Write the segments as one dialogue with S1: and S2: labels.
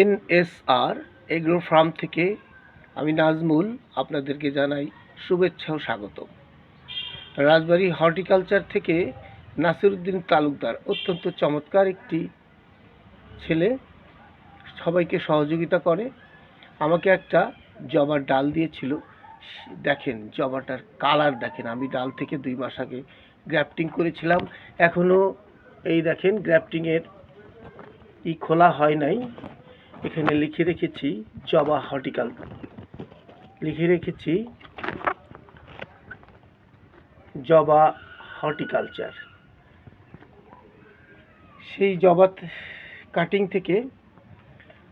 S1: NSR, agro farm থেকে আমি নাজমুল আপনাদেরকে জানাই শুভেচ্ছা ও স্বাগতম। রাজবাড়ী হর্টিকালচার থেকে নাসিরুদ্দিন তালুকদার, অত্যন্ত চমৎকার একটি ছেলে, সবাইকে সহযোগিতা করে। আমাকে একটা জবার ডাল দিয়েছিল। দেখেন জবাটার কালার দেখেন, আমি ডাল থেকে দুই মাস আগে গ্রাফটিং করেছিলাম। এখনও এই দেখেন, গ্রাফটিংয়ের ই খোলা হয় নাই। এখানে লিখে রেখেছি জবা হর্টিকাল লিখে রেখেছি জবা হর্টিকালচার সেই জবা কাটিং থেকে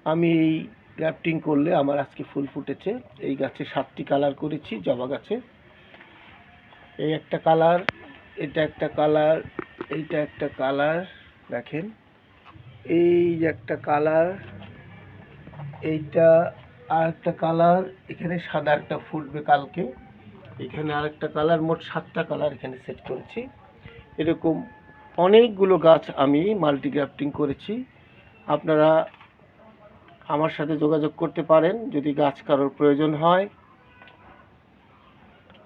S1: আমি এই গ্রাফটিং করলে আমার আজকে ফুল ফুটেছে। এই গাছে সাতটি কালার করেছি জবা গাছে। এই একটা কালার এটা একটা কালার এইটা একটা কালার দেখেন। এই একটা কালার এইটা আর একটা কালার, এখানে সাদা একটা ফুটবে কালকে। এখানে আর একটা কালার, মোট সাতটা কালার এখানে সেট করেছি। এরকম অনেকগুলো গাছ আমি মাল্টিগ্রাফটিং করেছি। আপনারা আমার সাথে যোগাযোগ করতে পারেন, যদি গাছ কারোর প্রয়োজন হয়।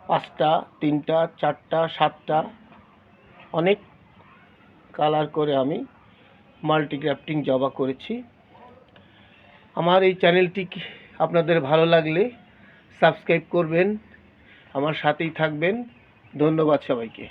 S1: পাঁচটা, তিনটা, চারটা, সাতটা, অনেক কালার করে আমি মাল্টিগ্রাফটিং জবা করেছি। আমার এই চ্যানেলটি আপনাদের ভালো লাগলে সাবস্ক্রাইব করবেন আমার সাথেই থাকবেন ধন্যবাদ সবাইকে।